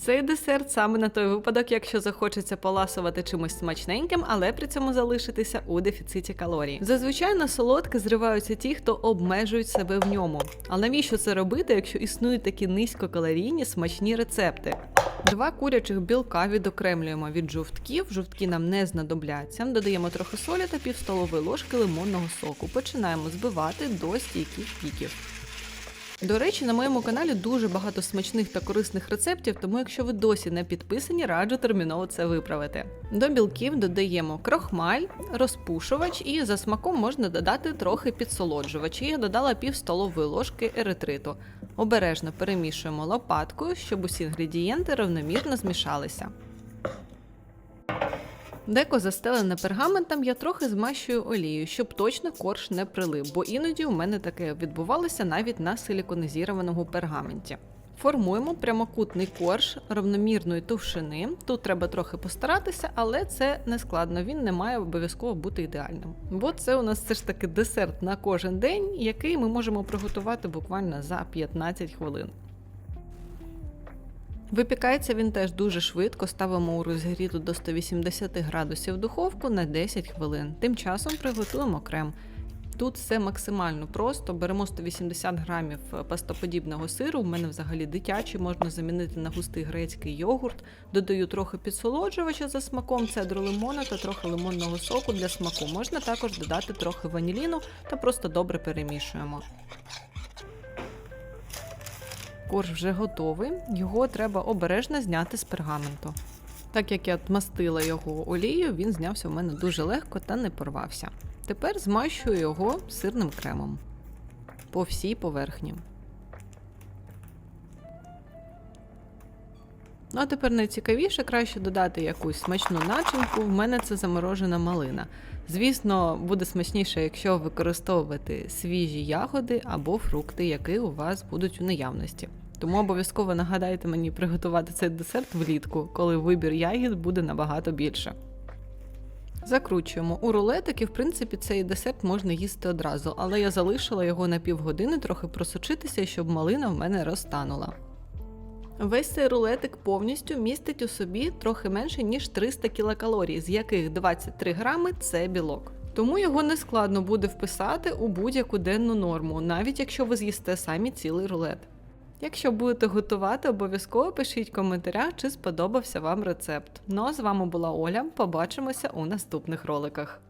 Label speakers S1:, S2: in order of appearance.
S1: Цей десерт саме на той випадок, якщо захочеться поласувати чимось смачненьким, але при цьому залишитися у дефіциті калорій. Зазвичай на солодке зриваються ті, хто обмежують себе в ньому. Але навіщо це робити, якщо існують такі низькокалорійні смачні рецепти? Два курячих білка відокремлюємо від жовтків. Жовтки нам не знадобляться. Додаємо трохи солі та пів столової ложки лимонного соку. Починаємо збивати до стійких піків. До речі, на моєму каналі дуже багато смачних та корисних рецептів, тому якщо ви досі не підписані, раджу терміново це виправити. До білків додаємо крохмаль, розпушувач і за смаком можна додати трохи підсолоджувач. Я додала пів столової ложки еритриту. Обережно перемішуємо лопаткою, щоб усі інгредієнти равномірно змішалися. Деко застелене пергаментом я трохи змащую олією, щоб точно корж не прилив, бо іноді у мене таке відбувалося навіть на силіконізованому пергаменті. Формуємо прямокутний корж равномірної товщини. Тут треба трохи постаратися, але це не складно. Він не має обов'язково бути ідеальним. Бо це у нас все ж таки десерт на кожен день, який ми можемо приготувати буквально за 15 хвилин. Випікається він теж дуже швидко, ставимо у розгріту до 180 градусів духовку на 10 хвилин. Тим часом приготуємо крем. Тут все максимально просто. Беремо 180 грамів пастоподібного сиру. У мене взагалі дитячий, можна замінити на густий грецький йогурт. Додаю трохи підсолоджувача за смаком, цедру лимона та трохи лимонного соку для смаку. Можна також додати трохи ваніліну та просто добре перемішуємо. Корж вже готовий, його треба обережно зняти з пергаменту. Так як я мастила його олією, він знявся в мене дуже легко та не порвався. Тепер змащую його сирним кремом по всій поверхні. Ну а тепер найцікавіше краще додати якусь смачну начинку. В мене це заморожена малина. Звісно, буде смачніше, якщо використовувати свіжі ягоди або фрукти, які у вас будуть у наявності. Тому обов'язково нагадайте мені приготувати цей десерт влітку, коли вибір ягід буде набагато більше. Закручуємо у рулетик і, в принципі, цей десерт можна їсти одразу, але я залишила його на півгодини трохи просочитися, щоб малина в мене розтанула. Весь цей рулетик повністю містить у собі трохи менше, ніж 300 кілокалорій, з яких 23 грами це білок. Тому його не складно буде вписати у будь-яку денну норму, навіть якщо ви з'їсте самі цілий рулет. Якщо будете готувати, обов'язково пишіть в коментарях, чи сподобався вам рецепт. Ну а з вами була Оля. Побачимося у наступних роликах.